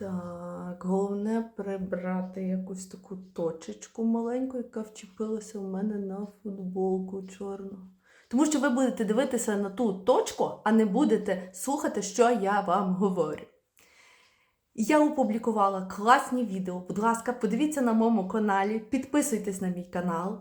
Так, головне прибрати якусь таку точечку маленьку, яка вчепилася в мене на футболку чорну. Тому що ви будете дивитися на ту точку, а не будете слухати, що я вам говорю. Я опублікувала класні відео. Будь ласка, подивіться на моєму каналі, підписуйтесь на мій канал.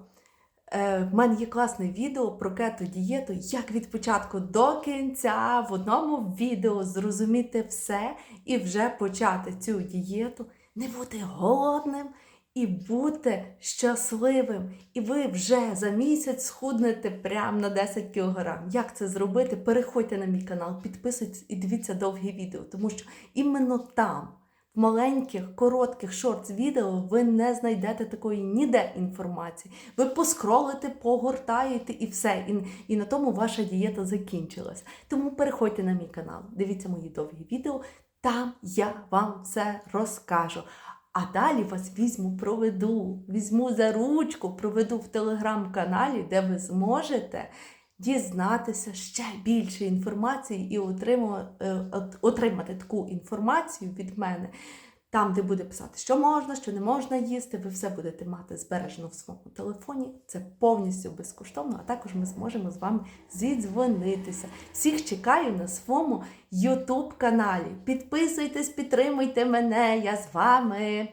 Е, в мене є класне відео про кето-дієту, як від початку до кінця в одному відео зрозуміти все і вже почати цю дієту, не бути голодним і бути щасливим. І ви вже за місяць схуднете прямо на 10 кг. Як це зробити? Переходьте на мій канал, підписуйтесь і дивіться довгі відео, тому що іменно там. В маленьких, коротких шортс відео ви не знайдете такої ніде інформації. Ви поскролите, погортаєте і все. І, і на тому ваша дієта закінчилась. Тому переходьте на мій канал, дивіться мої довгі відео, там я вам все розкажу. А далі вас візьму, проведу, візьму за ручку, проведу в телеграм-каналі, де ви зможете дізнатися ще більше інформації і е, отримати таку інформацію від мене, там, де буде писати, що можна, що не можна їсти. Ви все будете мати збережено в своєму телефоні. Це повністю безкоштовно, а також ми зможемо з вами зідзвонитися. Всіх чекаю на своєму YouTube каналі. Підписуйтесь, підтримуйте мене, я з вами.